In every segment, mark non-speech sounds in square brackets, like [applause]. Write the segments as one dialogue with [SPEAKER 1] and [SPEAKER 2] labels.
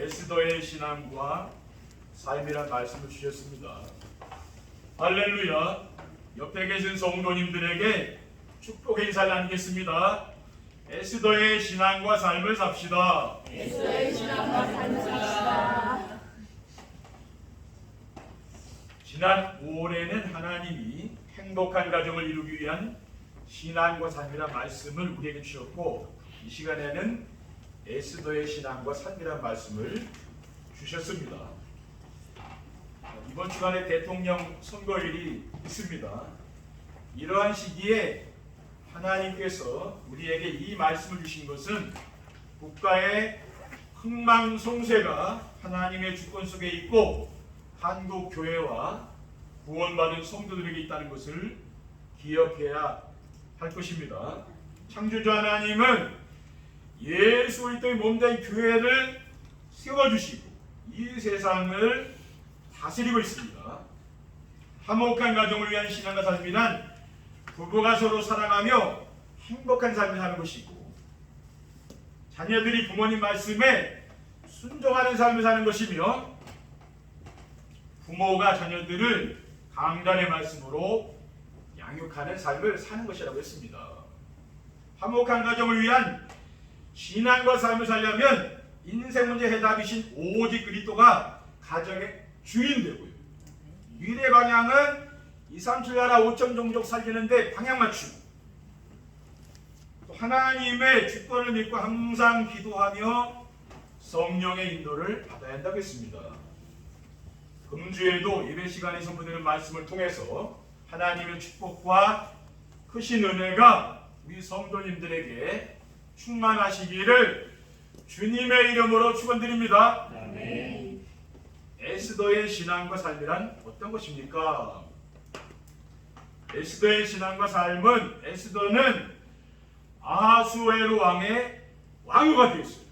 [SPEAKER 1] 에스더의 신앙과 삶이란 말씀을 주셨습니다. 할렐루야. 옆에 계신 성도님들에게 축복의 인사를 나누겠습니다. 에스더의 신앙과 삶을 삽시다.
[SPEAKER 2] 에스더의 신앙과 삶을 삽시다.
[SPEAKER 1] 지난 5월에는 하나님이 행복한 가정을 이루기 위한 신앙과 삶이란 말씀을 우리에게 주셨고 이 시간에는 에스더의 신앙과 삶이란 말씀을 주셨습니다. 이번 주간에 대통령 선거일이 있습니다. 이러한 시기에 하나님께서 우리에게 이 말씀을 주신 것은 국가의 흥망성쇠가 하나님의 주권 속에 있고 한국 교회와 구원받은 성도들에게 있다는 것을 기억해야 할 것입니다. 창조주 하나님은 예수 그리스도의 몸된 교회를 세워주시고 이 세상을 다스리고 있습니다. 화목한 가정을 위한 신앙과 삶이란 부부가 서로 사랑하며 행복한 삶을 사는 것이고 자녀들이 부모님 말씀에 순종하는 삶을 사는 것이며 부모가 자녀들을 강단의 말씀으로 양육하는 삶을 사는 것이라고 했습니다. 화목한 가정을 위한 신앙과 삶을 살려면 인생 문제 해답이신 오직 그리스도가 가정의 주인 되고요. 미래 방향은 2, 3, 7 나라 5천 종족 살리는데 방향 맞추고 또 하나님의 주권을 믿고 항상 기도하며 성령의 인도를 받아야 한다고 했습니다. 금주에도 예배 시간에 선포되는 말씀을 통해서 하나님의 축복과 크신 은혜가 우리 성도님들에게 충만하시기를 주님의 이름으로 축원드립니다. 에스더의 신앙과 삶이란 어떤 것입니까? 에스더의 신앙과 삶은 에스더는 아수에로 왕의 왕후가 되었어요.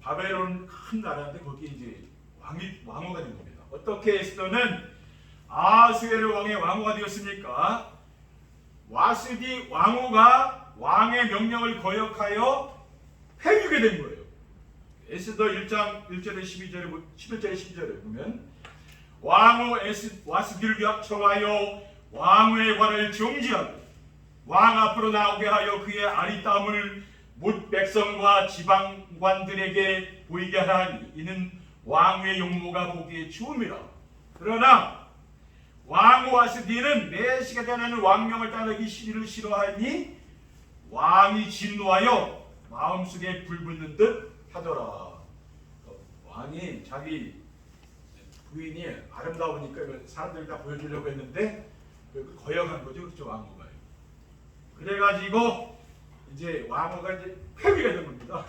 [SPEAKER 1] 바벨론 큰 나라인데 거기 이제 왕이 왕후가 된 겁니다. 어떻게 에스더는 아수에로 왕의 왕후가 되었습니까? 와스디 왕후가 왕의 명령을 거역하여 패주게 된 거예요. 에스더 1장 1절에 12절에 11절에 12절에 보면 왕후 에스 와스디를 청하여 왕후의 관을 정지하고 왕 앞으로 나오게 하여 그의 아리따움을 못 백성과 지방관들에게 보이게 하니 이는 왕후의 용모가 보기에 좋음이라 그러나 왕후 와스디는 매시가 되는 왕명을 따르기 시리를 싫어하니 왕이 진노하여 마음속에 불붙는 듯 하더라. 어, 왕이 자기 부인이 아름다우니까 사람들이 다 보여주려고 했는데 그 거역한 거죠, 그렇죠 왕후가요. 그래가지고 이제 왕후가 이제 폐위가 된 겁니다.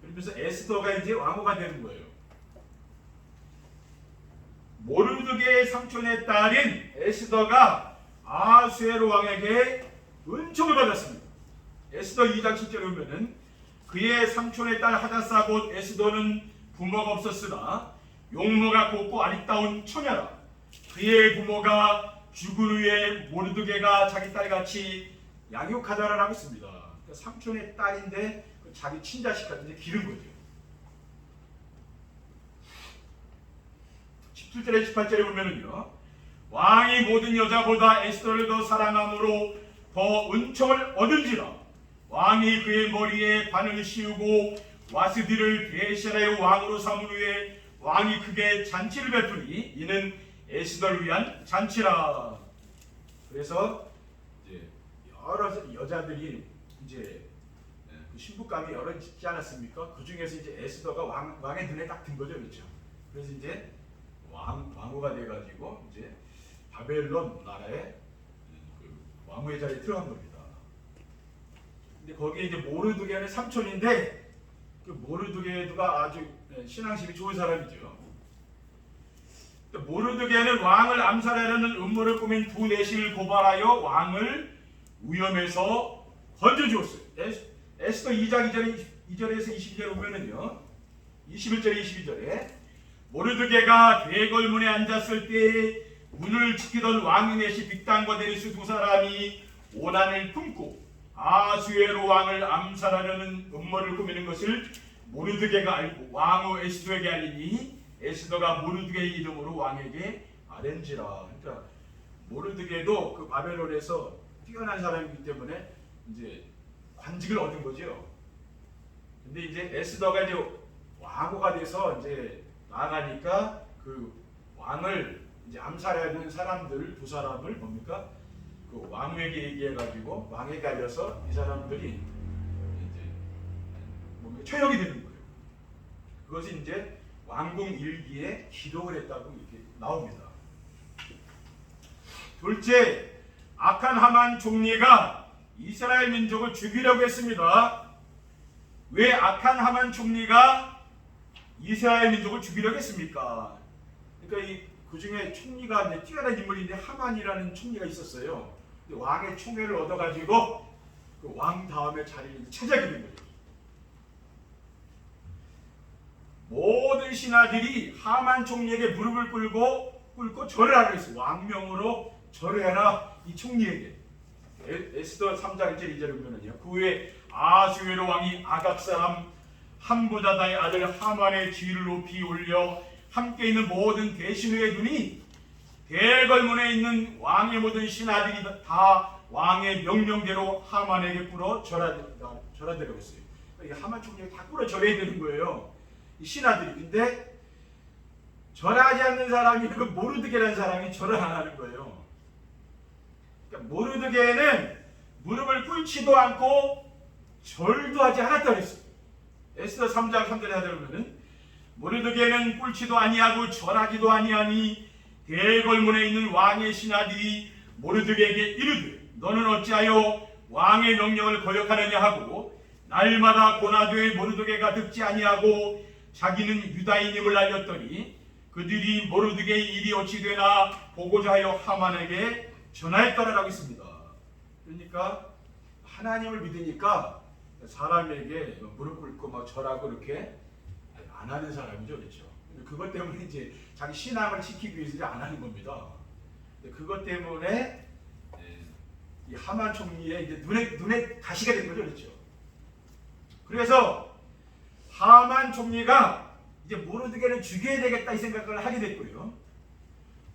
[SPEAKER 1] 그러면서 에스더가 이제 왕후가 되는 거예요. 모르드게의 삼촌의 딸인 에스더가 아수에로 왕에게 은총을 받았습니다. 에스더 2장 7절에 보면은 그의 삼촌의 딸 하다사 곧 에스더는 부모가 없었으나 용모가 곱고 아리따운 처녀라. 그의 부모가 죽은 후에 모르드게가 자기 딸같이 양육하다라고 했습니다. 그러니까 삼촌의 딸인데 그 자기 친자식 같은데 기른 거죠. 17절에 18절에 보면은요. 왕이 모든 여자보다 에스더를 더 사랑함으로 더 은총을 얻은지라 왕이 그의 머리에 관을 씌우고 와스디를 대신하여 왕으로 삼은 후에 왕이 크게 잔치를 베푸니 이는 에스더를 위한 잔치라. 그래서 이제 여러 여자들이 이제 그 신부감이 여러 있지 않았습니까? 그 중에서 이제 에스더가 왕, 왕의 눈에 딱 든 거죠, 그렇죠? 그래서 이제 왕 왕후가 돼가지고 이제 바벨론 나라의 그 왕후의 자리에 들어간 겁니다. 근데 거기에 이제 모르드게는 삼촌인데 그 모르드게가 아주 신앙심이 좋은 사람이죠. 모르드게는 왕을 암살하려는 음모를 꾸민 두 내신을 고발하여 왕을 위험에서 건져주었어요. 에스, 에스더 2장 2절, 2절에서 22절 보면은요. 21절에 22절에 모르드게가 대궐문에 앉았을 때 문을 지키던 왕의 내시 빅당과 데리스 두 사람이 오난을 품고 아수에로 왕을 암살하려는 음모를 꾸미는 것을 모르드게가 알고 왕후 에스더에게 알리니 에스더가 모르드게의 이름으로 왕에게 아렌지라. 그러니까 모르드게도 그 바벨론에서 뛰어난 사람이기 때문에 이제 관직을 얻은 거죠. 근데 이제 에스더가 이제 왕후가 돼서 이제 나아가니까 그 왕을 이제 암살해야 되는 사람들 두 사람을 뭡니까 그 왕에게 얘기해 가지고 왕에게 알려서 이 사람들이 이제 뭡니까 처형이 되는 거예요. 그것이 이제 왕궁 일기에 기록을 했다고 이렇게 나옵니다. 둘째, 악한 하만 총리가 이스라엘 민족을 죽이려고 했습니다. 왜 악한 하만 총리가 이스라엘 민족을 죽이려고 했습니까? 그러니까 이 그 중에 총리가 이제 뛰어난 인물인데 하만이라는 총리가 있었어요. 근데 왕의 총애를 얻어가지고 그 왕 다음에 자리를 된 거죠. 모든 신하들이 하만 총리에게 무릎을 꿇고 꿇고 절을 하고 있어요. 왕명으로 절을 해라 이 총리에게. 에- 에스더 3장 1절 2절에 보면은요. 그 후에 아수에로 왕이 아각 사람 함부다다의 아들 하만의 지위를 높이 올려 함께 있는 모든 대신의 눈이 대궐문에 있는 왕의 모든 신하들이 다 왕의 명령대로 하만에게 꿇어 절하되라고 했어요. 이 하만 총리가 다 꿇어 절해야 되는 거예요. 이 신하들이 근데 절하지 않는 사람이 그 모르드게라는 사람이 절을 안 하는 거예요. 그러니까 모르드게는 무릎을 꿇지도 않고 절도 하지 않았다 그랬어요. 에스더 3장 3절에 하다 보면은 모르드게는 꿇지도 아니하고 절하지도 아니하니 대궐문에 있는 왕의 신하들이 모르드게에게 이르되 너는 어찌하여 왕의 명령을 거역하느냐 하고 날마다 고나도의 모르드게가 듣지 아니하고 자기는 유다인임을 알렸더니 그들이 모르드게의 일이 어찌 되나 보고자 하여 하만에게 전하였더라라고 있습니다. 그러니까 하나님을 믿으니까 사람에게 무릎 꿇고 막 절하고 이렇게 안 하는 사람이죠, 그렇죠? 그것 때문에 이제 자기 신앙을 지키기 위해서 안 하는 겁니다. 그것 때문에 예, 이 하만 총리의 이제 눈에 눈에 가시가 된 거죠, 그렇죠? 그래서 하만 총리가 이제 모르드게를 죽여야 되겠다 이 생각을 하게 됐고요.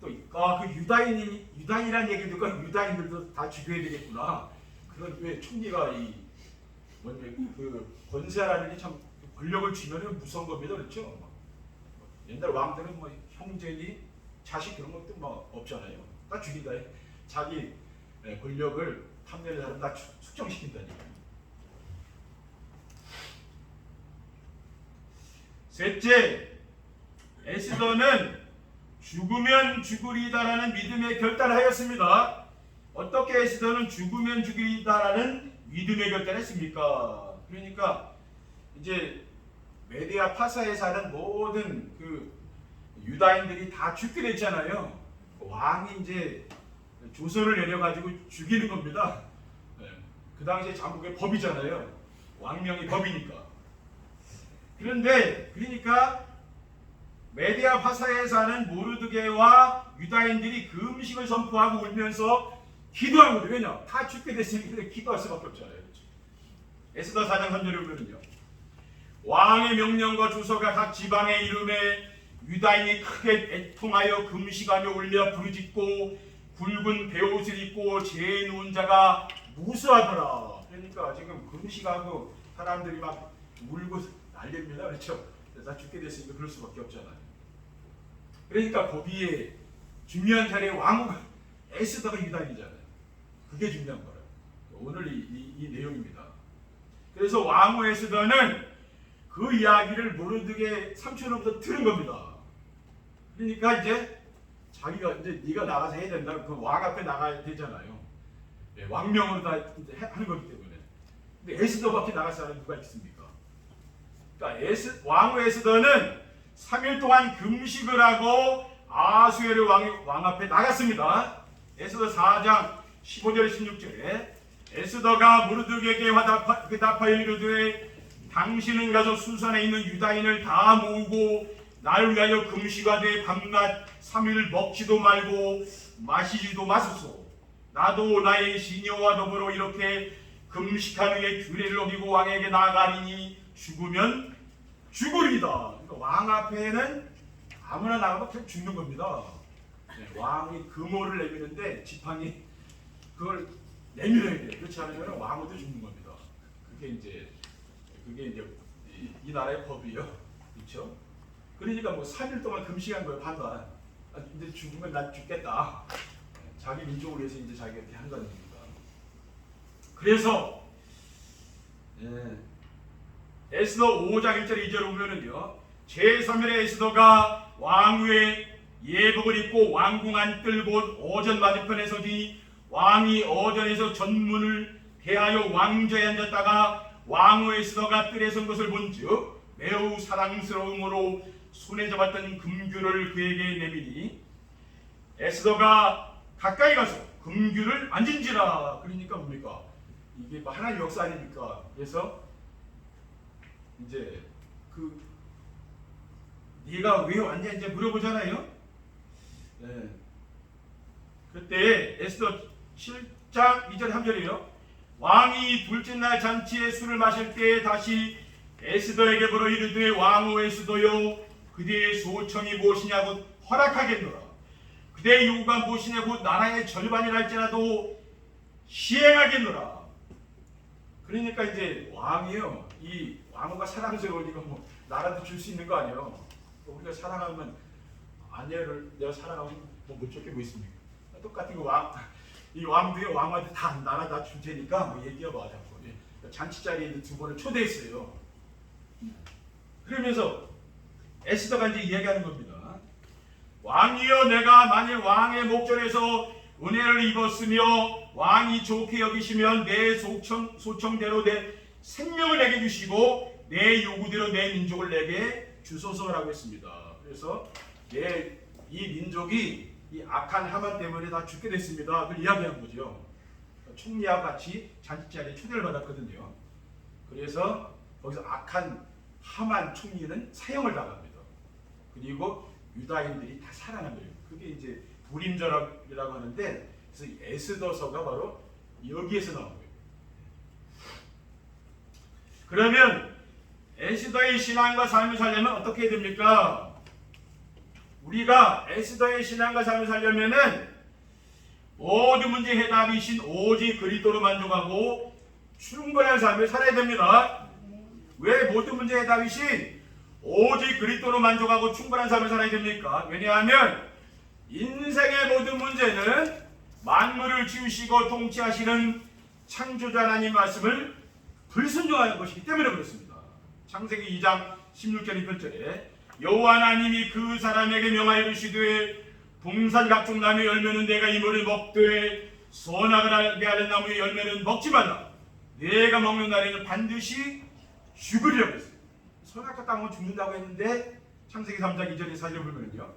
[SPEAKER 1] 또그 유다인이 유다인이라는 얘기 듣고 유다인들도 다 죽여야 되겠구나. 그런 왜 총리가 이 먼저 그 권세라는 게 참 권력을 주면은 무서운 겁니다, 그렇죠? 옛날 왕들은 뭐 형제니 자식 그런 것도 뭐 없잖아요. 다 죽인다. 자기 예, 권력을 탐내는 사람 다 축- 숙정시킨다니까. 셋째, 에스더는 죽으면 죽으리다라는 믿음의 결단을 하였습니다. 어떻게 에스더는 죽으면 죽으리다라는 믿음의 결단을 했습니까? 그러니까 이제 메디아 파사에 사는 모든 그 유다인들이 다 죽게 됐잖아요. 왕이 이제 조서를 내려가지고 죽이는 겁니다. 네. 그 당시에 자국의 법이잖아요. 왕명이 법이니까. 그런데 그러니까 메디아 파사에 사는 모르드게와 유다인들이 그 음식을 선포하고 울면서 기도하거든요. 왜냐? 다 죽게 됐으니까 기도할 수밖에 없잖아요. 그렇죠? 에스더 4장 3절에 보면요. 왕의 명령과 주소가 각 지방에 이름에 유다인이 크게 애통하여 금식하며 울며 부르짖고 굵은 베옷을 입고 죄 누운 자가 무수하더라. 그러니까 지금 금식하고 사람들이 막 울고 난립니다. 그렇죠? 다 죽게 됐으니까 그럴 수밖에 없잖아요. 그러니까 거기에 중요한 자리에 왕후가 에스더가 유다인이잖아요. 그게 중요한 거예요. 오늘 이, 이, 이 내용입니다. 그래서 왕후 에스더는 그 이야기를 모르드게 삼촌으로부터 들은 겁니다. 그러니까 이제 자기가 이제 네가 나가서 해야 된다. 그 왕 앞에 나가야 되잖아요. 예, 왕명으로 다 하는 거기 때문에. 근데 에스더밖에 나갈 사람이 누가 있습니까? 그러니까 에스, 왕후 에스더는 3일 동안 금식을 하고 아수에르 왕, 왕 앞에 나갔습니다. 에스더 4장 15절 16절에 에스더가 무르드게에게 화답하, 대답하여 이르되 당신은 가서 수산에 있는 유다인을 다 모으고 날 위하여 금식하되 밤낮 3일 먹지도 말고 마시지도 마소서 나도 나의 시녀와 더불어 이렇게 금식하는 게 규례를 어기고 왕에게 나아가리니 죽으면 죽으리다. 그러니까 왕 앞에는 아무나 나가면 죽는 겁니다. 네, 왕이 금호를 내미는데 지팡이 그걸 내밀어야 돼. 그렇지 않으면 왕후도 죽는 겁니다. 그게 이제 그게 이제 이, 이 나라의 법이요. 그렇죠? 그러니까 뭐 3일 동안 금식한 거예요 반반. 아, 이제 죽으면 난 죽겠다. 자기 민족을 위해서 이제 자기가 이렇게 한 겁니다. 그래서 예, 에스더 5장 1절 2절 보면은요 제3일의 에스더가 왕후의 예복을 입고 왕궁 안 뜰곳 어전 맞은편에 서지 왕이 어전에서 전문을 대하여 왕좌에 앉았다가 왕후 에스더가 뜰에 선 것을 본즉 매우 사랑스러움으로 손에 잡았던 금규를 그에게 내미니 에스더가 가까이 가서 금규를 만진지라 그러니까 뭡니까 이게 뭐 하나님 역사 아닙니까 그래서 이제 그 네가 왜 왔냐 이제 물어보잖아요. 네. 그때 에스더 7장 2절 3절이에요. 왕이 둘째 날 잔치에 술을 마실 때 다시 에스더에게 물어 이르되 왕후 에스더여 그대의 소청이 무엇이냐고 허락하겠노라. 그대의 요구가 무엇이냐고 나라의 절반이랄지라도 시행하겠노라. 그러니까 이제 왕이요. 이 왕후가 사랑스러우니까 뭐 나라도 줄 수 있는 거 아니에요. 우리가 사랑하면 아내를 내가 사랑하면 뭐못 뭐 있습니까? 똑같은 거 왕, 이 왕도요 왕한테 다 나라 다 줄 테니까 뭐 얘기해봐 자꾸. 예. 잔치 자리에 이제 두 번을 초대했어요. 그러면서 에스더가 이제 이야기하는 겁니다. 왕이여 내가 만일 왕의 목전에서 은혜를 입었으며 왕이 좋게 여기시면 내 소청, 소청대로 내 생명을 내게 주시고 내 요구대로 내 민족을 내게 주소서라고 했습니다. 그래서 내 이 민족이 이 악한 하만 때문에 다 죽게 됐습니다. 그걸 이야기한 거죠. 총리와 같이 잔치자리에 초대를 받았거든요. 그래서 거기서 악한 하만 총리는 사형을 당합니다. 그리고 유다인들이 다 살아난 거예요. 그게 이제 불임절이라고 하는데 그래서 이 에스더서가 바로 여기에서 나온 거예요. 그러면 에스더의 신앙과 삶을 살려면 어떻게 해야 됩니까? 우리가 에스더의 신앙과 삶을 살려면은 모든 문제 해답이신 오직 그리스도로 만족하고 충분한 삶을 살아야 됩니다. 왜 모든 문제 해답이신 오직 그리스도로 만족하고 충분한 삶을 살아야 됩니까? 왜냐하면 인생의 모든 문제는 만물을 지으시고 통치하시는 창조자 하나님 말씀을 불순종하는 것이기 때문에 그렇습니다. 창세기 2장 16절 1절에 여호와 하나님이 그 사람에게 명하여 이르시되 동산 각종 나무의 열매는 내가 이모를 먹되 선악을 알게 하는 나무의 열매는 먹지 말라. 내가 먹는 날에는 반드시 죽으리라고 했어요. 선악과 땅은 죽는다고 했는데 창세기 3장 2절에 살려 보면요.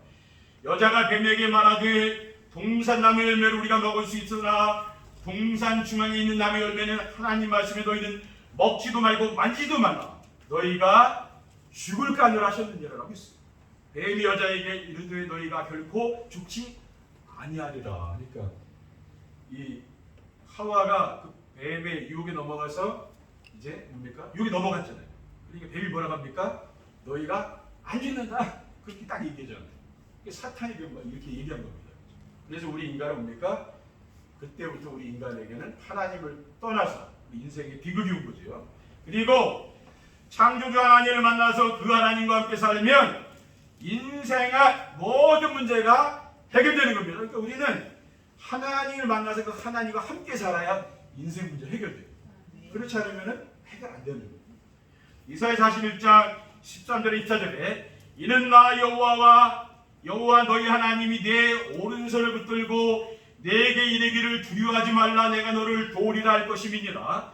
[SPEAKER 1] 여자가 뱀에게 말하되 동산 나무 열매를 우리가 먹을 수 있으나 동산 중앙에 있는 나무 열매는 하나님 말씀에 너희는 먹지도 말고 만지도 말라. 너희가 죽을 하셨느니라고 했어요. 뱀이 여자에게 이르되 너희가 결코 죽지 아니하리라. 그러니까 이 하와가 그 뱀의 유혹에 넘어가서 이제 뭡니까? 유혹에 넘어갔잖아요. 그러니까 뱀이 뭐라고 합니까? 너희가 안 죽는다. 그렇게 딱 얘기하잖아요. 거 이렇게 얘기한 겁니다. 그래서 우리 인간은 뭡니까? 그때부터 우리 인간에게는 하나님을 떠나서 인생의 비극이 온 거죠. 그리고 창조주 하나님을 만나서 그 하나님과 함께 살면 인생의 모든 문제가 해결되는 겁니다. 그러니까 우리는 하나님을 만나서 그 하나님과 함께 살아야 인생 문제 해결돼요. 그렇지 않으면 해결 안 되는 거예요. 이사야 41장 13절에 24절에 이는 나 여호와와 여호와 너희 하나님이 내 오른손을 붙들고 내게 이르기를 두려워하지 말라 내가 너를 도우리라 할 것임이니라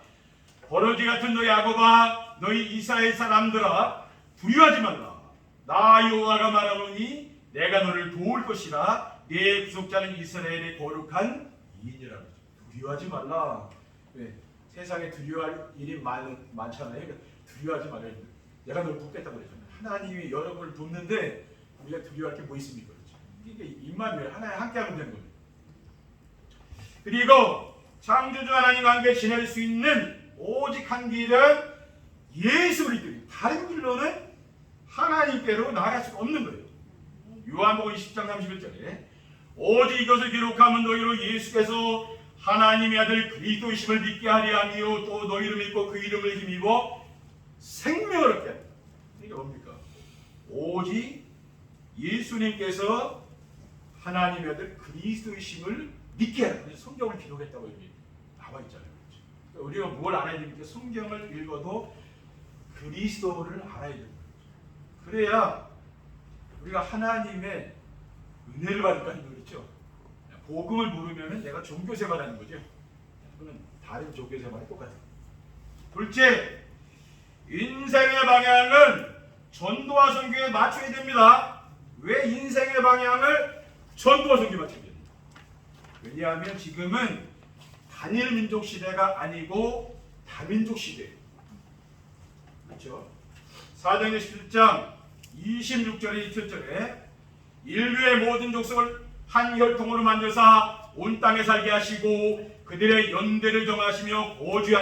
[SPEAKER 1] 버러지 같은 너희 야곱아 너희 이스라엘 사람들아 두려워하지 말라. 나 여호와가 말하노니 내가 너를 도울 것이라. 내 구속자는 이스라엘의 거룩한 이인이라 두려워하지 말라. 왜? 세상에 두려워할 일이 많, 많잖아요. 그러니까 두려워하지 말아요 내가 너를 돕겠다고 그랬잖아요. 하나님이 여러분을 돕는데 우리가 두려워할 게 뭐 있습니까? 그렇죠? 이게 임마누엘 하나님 함께하면 되는 겁니다 그리고 창조주 하나님과 함께 지낼 수 있는 오직 한 길은 예수 그리스도. 다른 길로는 하나님께로 나아갈 수가 없는 거예요. 요한복음 10장 31절에 오직 이것을 기록하면 너희로 예수께서 하나님의 아들 그리스도이심을 믿게 하리 하며 또 너희를 믿고 그 이름을 힘입어 생명을 얻게 한다. 이게 뭡니까? 오직 예수님께서 하나님의 아들 그리스도이심을 믿게 하라. 성경을 기록했다고 여기 나와 있잖아요. 그렇죠? 우리가 뭘 알아야 됩니까? 성경을 읽어도 그리스도를 알아야 됩니다. 그래야 우리가 하나님의 은혜를 받을 거 아니에요. 그렇죠? 복음을 모르면 내가 종교 생활하는 거죠. 그거는 다른 종교 생활이 똑같아요. 둘째, 인생의 방향은 전도와 선교에 맞춰야 됩니다. 왜 인생의 방향을 전도와 선교에 맞춰야 됩니까? 왜냐하면 지금은 단일 민족 시대가 아니고 다민족 시대예요. 그렇죠? 사도행전 17장 26절에 27절에 인류의 모든 족속을 한 혈통으로 만드사 온 땅에 살게 하시고 그들의 연대를 정하시며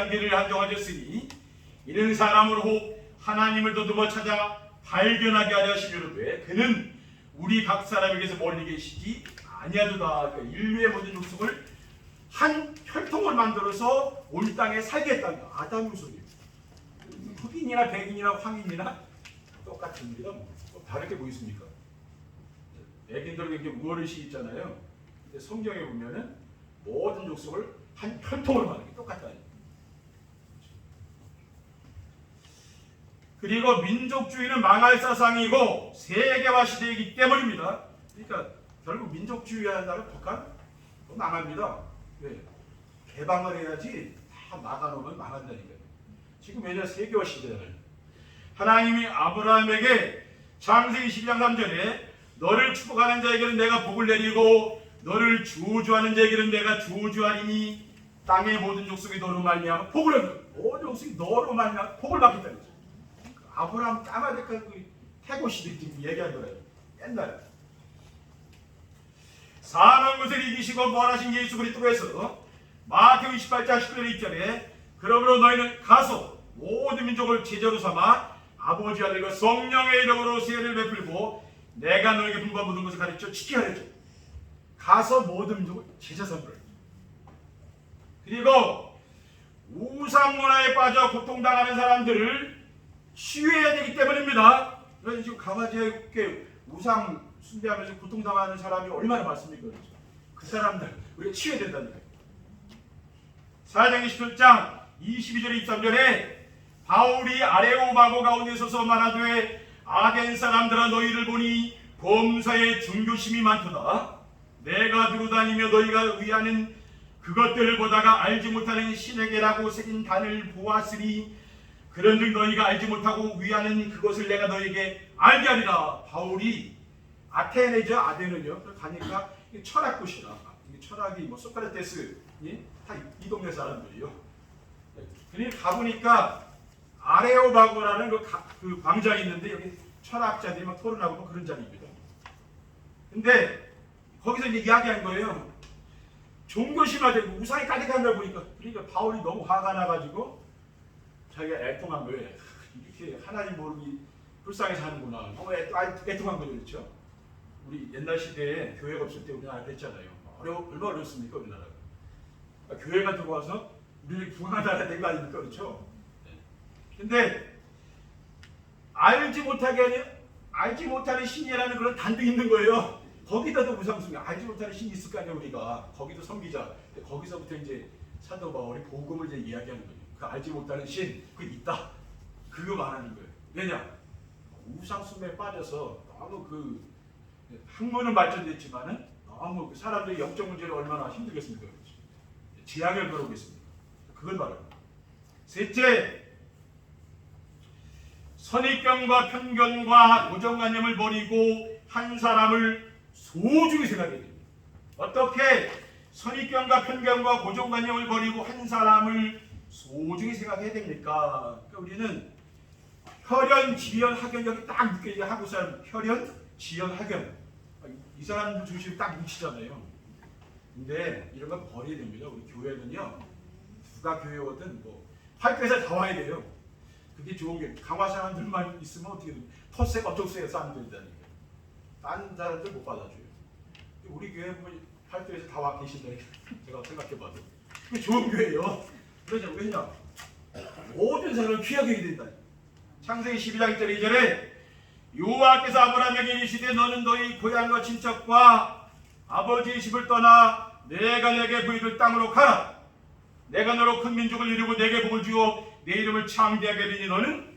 [SPEAKER 1] 길을 한정하셨으니 이는 사람으로 하나님을 더듬어 찾아 발견하게 하려 하시려되 그는 우리 각 사람에게서 멀리 계시지 아니하도다. 그러니까 인류의 모든 족속을 한 혈통을 만들어서 온 땅에 살게 했다는 거 아담 후손 흑인이나 백인이나 황인이나 똑같습니다. 뭐 다르게 보이십니까? 백인들은 이렇게 우월의식 있잖아요. 근데 성경에 보면은 모든 족속을 한 혈통으로 게 똑같다. 그리고 민족주의는 망할 사상이고 세계화 시대이기 때문입니다. 그러니까 결국 민족주의 한다면 북한 또 망합니다. 왜? 개방을 해야지 다 막아놓으면 망한다니까요. 지금 왜냐 세계화 시대잖아요. 하나님이 아브라함에게 창세기 12장 3절에 너를 축복하는 자에게는 내가 복을 내리고 너를 저주하는 자에게는 내가 저주하리니 땅의 모든 족속이 너로 말미암아 복을 얻는 모든 족속이 너로 말미암아 복을 받겠다 그랬죠. 아브라함 까마득한 그 태고 시대 지금 거예요. 옛날에 사망 것을 이기시고 부활하신 예수 그리스도에서 마태오 28장 10절 2절에 그러므로 너희는 가서 모든 민족을 제자로 삼아 아버지 하늘과 성령의 이름으로 세례를 베풀고 내가 너에게 분과 모든 것을 가르쳐 지키게 하랬죠. 가서 모든 민족을 제자 삼으라. 그리고 우상 문화에 빠져 고통당하는 사람들을 치유해야 되기 때문입니다. 그래서 지금 강화제에 우상 숭배하면서 고통당하는 사람이 얼마나 많습니까? 그 사람들 우리가 치유해야 된다는 거예요. 사장 27장 22절 23절에 바울이 아레오바고 가운데 서서 말하되 아덴 사람들아 너희를 보니 범사에 중교심이 많도다. 내가 두루다니며 너희가 위하는 그것들을 보다가 알지 못하는 신에게라고 새긴 단을 보았으니 그런즉 너희가 알지 못하고 위하는 그것을 내가 너희에게 알게 하리라. 바울이 아테네죠 아덴은요. 가니까 철학굿이라 철학이 뭐 소크라테스 다이 동네 사람들이요. 그러니까 가보니까 아레오바고라는 그, 가, 그 광장이 있는데 여기 철학자들이 막 토론하고 뭐 그런 자리입니다. 근데 거기서 이제 이야기한 거예요. 종교 심화되고 우상이 가득한 걸 보니까 그러니까 바울이 너무 화가 나가지고 자기가 애통한 거예요. 이렇게 하나님 모르기 불쌍히 사는구나. 너무 애, 애통한 거죠, 그렇죠? 우리 옛날 시대에 교회가 없을 때 우리나라 그랬잖아요. 어려 얼마 어렵습니까, 우리나라가? 그러니까 교회가 들어와서 우리를 구원하다가 된거 아닙니까, 그렇죠? 근데 알지 못하게 하는 알지 못하는 신이라는 그런 단도 있는 거예요. 거기다도 우상숭배 알지 못하는 신이 있을 거 아니야 우리가 거기도 섬기자. 거기서부터 이제 사도 바울이 복음을 이제 이야기하는 거예요. 그 알지 못하는 신, 그 있다. 그거 말하는 거예요. 왜냐? 우상숭배에 빠져서 너무 그 학문은 발전됐지만은 너무 그 사람들의 영적 문제를 얼마나 힘들겠습니까? 재앙을 걸어오겠습니다. 그걸 말합니다. 셋째, 선입견과 편견과 고정관념을 버리고 한 사람을 소중히 생각해야 됩니다. 어떻게 선입견과 편견과 고정관념을 버리고 한 사람을 소중히 생각해야 됩니까? 그러니까 우리는 혈연, 지연, 학연 여기 딱 묶여있는 한국 사람 혈연, 지연, 학연 이 사람들 중심이 딱 뭉치잖아요. 근데 이런 건 버려야 됩니다. 우리 교회는요 누가 교회 오든 뭐 학교에서 다 와야 돼요. 그게 좋은 게 강화 사람들만 있으면 어떻게 돼? 텃세가 어쩌세요 싸면 된다니까. 딴 사람들 못 받아줘요. 우리 교회 뭐 팔도에서 다 와 계신다니까. [laughs] 제가 생각해봐도 그게 좋은 교회예요. 그러냐 왜냐? 모든 사람을 귀하게 된다. 창세기 12장 1절 2절에 여호와께서 아브라함에게 이르시되 너는 너희 고향과 친척과 아버지의 집을 떠나 내가 내게 보여줄 땅으로 가라. 내가 너로 큰 민족을 이루고 내게 복을 주어 내 이름을 창대하게 되니 너는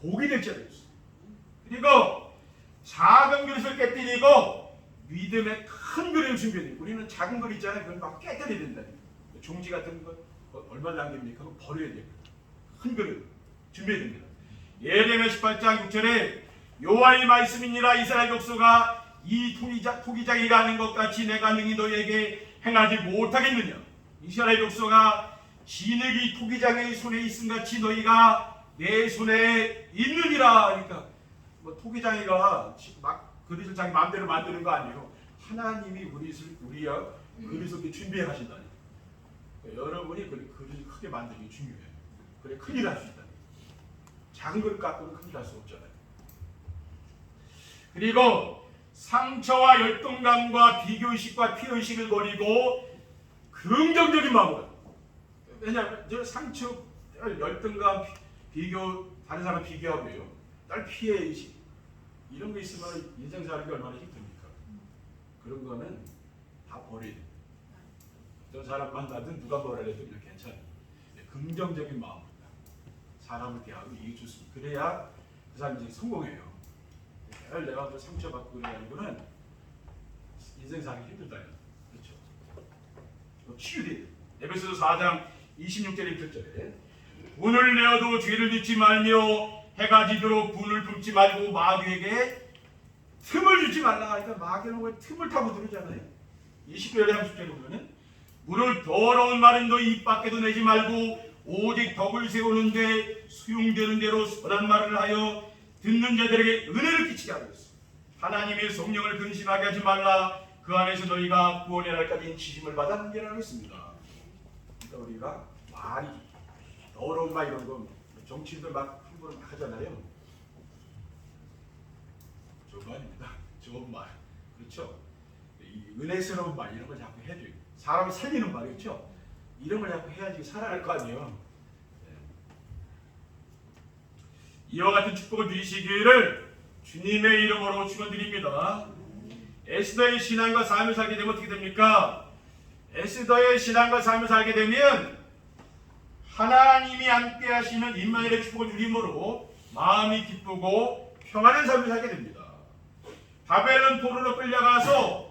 [SPEAKER 1] 복이 될 자라 했어. 그리고 작은 그릇을 깨뜨리고 믿음의 큰 그릇을 준비해. 우리는 작은 그릇 있잖아요. 그건 막 깨뜨려야 된다. 종지 같은 거 어, 얼마 남깁니까? 그거 버려야 돼요. 큰 그릇 준비해야 됩니다. 예레미야 18장 6절에 여호와의 말씀이니라 이스라엘 족속아 이 토기자, 토기장이가 하는 것 같이 내가 능히 너희에게 행하지 못하겠느냐 이스라엘 족속아 진흙이 토기장의 손에 있음 같이 너희가 내 손에 있느니라 그러니까 뭐 토기장이가 막 그릇을 자기 마음대로 만드는 거 아니에요. 하나님이 우리를 우리야 그릇을 준비해 하신다니. 그러니까 여러분이 그 그릇을 크게 만드는 게 중요해요 그래 큰일 날 수 있다 작은 그릇 갖고는 큰일 날 수 없잖아요. 그리고 상처와 열등감과 비교의식과 피의식을 버리고 긍정적인 마음으로 왜냐하면 저 상처, 열등감, 비교, 다른 사람 비교하고요 딸 피해 의식 이런 거 있으면 인생 사는 게 얼마나 힘듭니까? 그런 거는 다 돼. 어떤 사람 만나든 누가 뭐라 해도 그냥 괜찮아. 긍정적인 마음입니다. 사람을 대하고 이게 좋습니다. 그래야 그 사람이 이제 성공해요. 늘 내가 뭐 상처받고 거는 인생 사기 힘들다. 그렇죠. 또 치유돼야 돼. 에베소서 4장 26절에 1절에 분을 내어도 죄를 짓지 말며 해가 지도록 분을 품지 말고 마귀에게 틈을 주지 말라 하니까 마귀는 왜 틈을 타고 들으잖아요. 20절에 30절에 보면은 물을 더러운 마른 너입 밖에도 내지 말고 오직 덕을 세우는데 수용되는 대로 선한 말을 하여 듣는 자들에게 은혜를 끼치게 있어. 하나님의 성령을 근심하게 하지 말라. 그 안에서 너희가 구원의 날까지 지심을 받아 넘겨라고 했습니다 우리가 말이 더러운 말 이런 거 정치인들 막 함부로 막 하잖아요. 좋은 말입니다. [laughs] 좋은 말. 그렇죠? 이 은혜스러운 말 이런 걸 자꾸 해줘요. 사람을 살리는 말 그렇죠? 이런 걸 자꾸 해야지 살아갈 거 아니에요. 네. 이와 같은 축복을 누리시기를 주님의 이름으로 축원드립니다. 에스더의 신앙과 삶을 살게 되면 어떻게 됩니까? 에스더의 신앙과 삶을 살게 되면 하나님이 함께 하시는 임마엘의 축복을 누림으로 마음이 기쁘고 평안한 삶을 살게 됩니다. 바벨론 포로로 끌려가서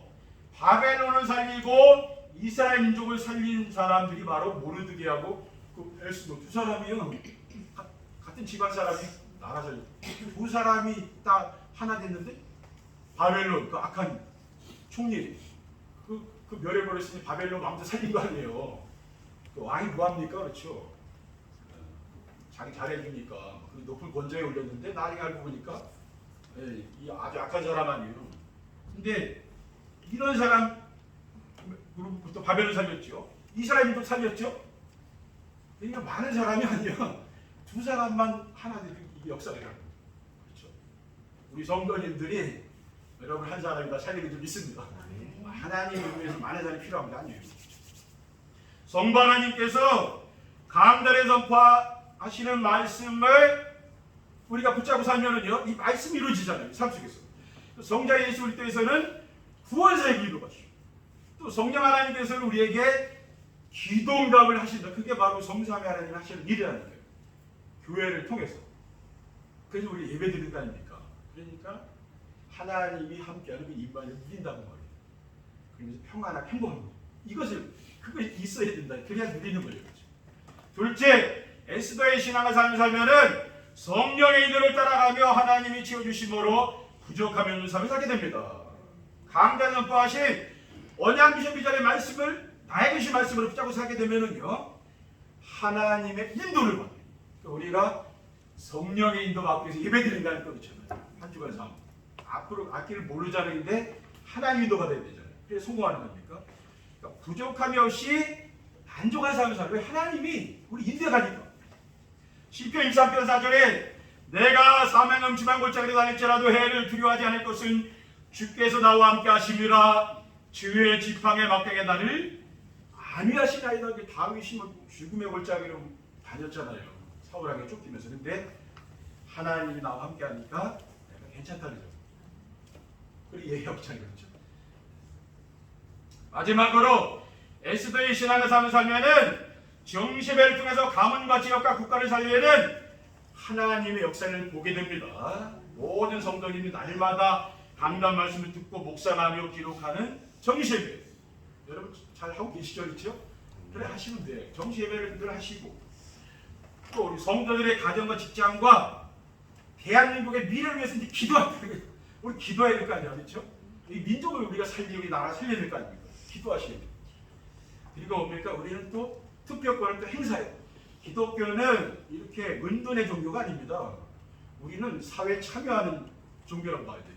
[SPEAKER 1] 바벨론을 살리고 이스라엘 민족을 살린 사람들이 바로 모르드게하고 그 에스도 두 사람이요 가- 같은 집안 사람이 나라 살려 두 사람이 딱 하나 됐는데 바벨론 그 악한 총리 그, 그 멸해 버렸으니 바벨론 왕도 살린 거 아니에요. 그 왕이 뭐합니까 그렇죠? 어, 자기 잘해주니까 그 높은 권좌에 올렸는데 나중에 알고 보니까 예, 이 아주 악한 사람 아니에요. 근데 이런 사람으로부터 바벨을 살렸죠. 이스라엘도 살렸죠. 그러니까 많은 사람이 아니야. 두 사람만 하나 되는 이 역사가 일어나는 거예요. 그렇죠. 우리 성도님들이 여러분 한 사람이 다 살리는 줄 믿습니다. 하나님을 위해서 필요한 게 아니에요. 성부 하나님께서 강단에 선포하시는 말씀을 우리가 붙잡고 살면은요 이 말씀이 이루어지잖아요 삶 속에서. 성자 예수 그리스도에서는 구원사의 기도 가시고 또 성령 하나님께서는 우리에게 기도응답을 하신다. 그게 바로 성삼위 하나님 하시는 일이라는 거예요. 교회를 통해서. 그래서 우리 예배 아닙니까? 그러니까 하나님이 함께하는 그 임반을 누린다고 말이에요 그러면서 평안하고 행복한 거예요 이것을 그거 있어야 된다 그래야 누리는 거예요 그렇죠? 둘째 에스더의 신앙을 삶을 살면은 성령의 인도를 따라가며 하나님이 채워주심으로 없는 삶을 살게 됩니다. 강단 선포하신 언양 비전 비전의 말씀을 나에게 주신 말씀으로 붙잡고 살게 되면은요 하나님의 인도를 받아요. 그러니까 우리가 성령의 인도 받기 위해서 예배드린다는 거잖아요. 한 주간 삶 앞으로 앞길을 모르자는데 하나님 인도 받아야 되잖아요. 그래서 성공하는 겁니까? 그러니까 부족함이 없이 만족한 삶을 살아요. 왜 하나님이 우리 인도해 가니까. 시편 23편 4절에 내가 사망 음침한 골짜기로 다닐지라도 해를 두려워하지 않을 것은 주께서 나와 함께 하심이라 주의 지팡에 막대게 나를 아니하시나이다 이게 다윗이 뭐 죽음의 골짜기로 다녔잖아요 사울에게 쫓기면서 근데 하나님이 나와 함께 하니까 내가 괜찮다 그러죠 그리고 없잖아요 그렇죠 마지막으로 에스더의 신앙을 사는 살면은 정시배를 통해서 가문과 지역과 국가를 살리는 하나님의 역사를 보게 됩니다. 모든 성도님이 날마다 강단 말씀을 듣고 묵상하며 기록하는 정시예배. 여러분 잘 하고 계시죠, 그렇죠? 그래 하시면 돼. 정시예배를 늘 하시고 또 우리 성도들의 가정과 직장과 대한민국의 미래를 위해서 이제 거예요. 우리 기도해야 될 거 아니야, 그렇죠? 이 민족을 우리가 살리고 이 나라 살려야 될 거 아닙니까? 기도하셔야 돼요. 그리고 뭡니까? 우리는 또 투표권을 또 행사해요. 기독교는 이렇게 은둔의 종교가 아닙니다. 우리는 사회에 참여하는 봐야 돼요.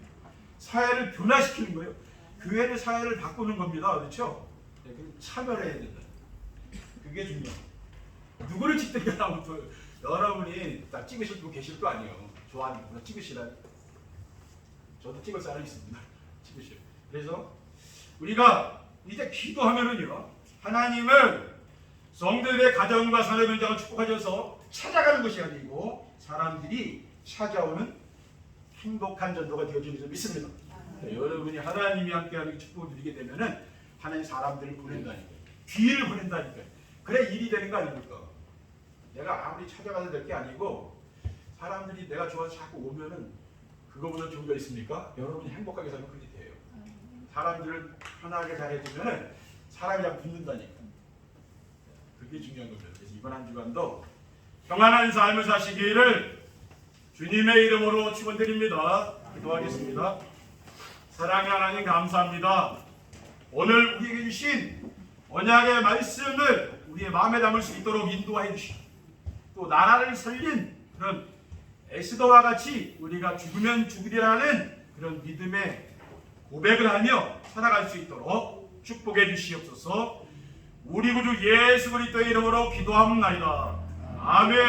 [SPEAKER 1] 사회를 변화시키는 거예요. 교회는 사회를 바꾸는 겁니다. 그렇죠? 네, 그 참여를 해야 된다. 그게 중요해요. 누구를 찍든 아무튼 여러분이 다 찍으실 분 계실 거 아니에요. 좋아하는 분 찍으시라. 저도 찍을 사람 있습니다. [laughs] 찍으시오. 그래서 우리가 이제 기도하면은요. 하나님은 성도들의 가정과 사회 현장을 축복하셔서 찾아가는 것이 아니고 사람들이 찾아오는 행복한 전도가 되어지는 줄 믿습니다. 네, 여러분이 하나님이 함께하는 축복을 누리게 되면은 하나님 사람들을 보낸다니까요. 귀를 보낸다니까요. 그래 일이 되는 거 아닙니까? 내가 아무리 찾아가도 될 게 아니고 사람들이 내가 좋아서 자꾸 오면은 그거보다 좋은 거 있습니까? 여러분이 행복하게 살면 돼요. 사람들을 편하게 잘해주면은 사람이 그냥 붙는다니까. 그게 중요한 겁니다. 그래서 이번 한 주간도 평안한 삶을 사시기를 주님의 이름으로 축원드립니다. 기도하겠습니다. 사랑의 하나님 감사합니다. 오늘 우리에게 주신 언약의 말씀을 우리의 마음에 담을 수 있도록 인도해 주시고 또 나라를 살린 그런 에스더와 같이 우리가 죽으면 죽으리라는 그런 믿음의 고백을 하며 살아갈 수 있도록 축복해 주시옵소서. 우리 구주 예수 그리스도의 이름으로 기도합니다. 아멘.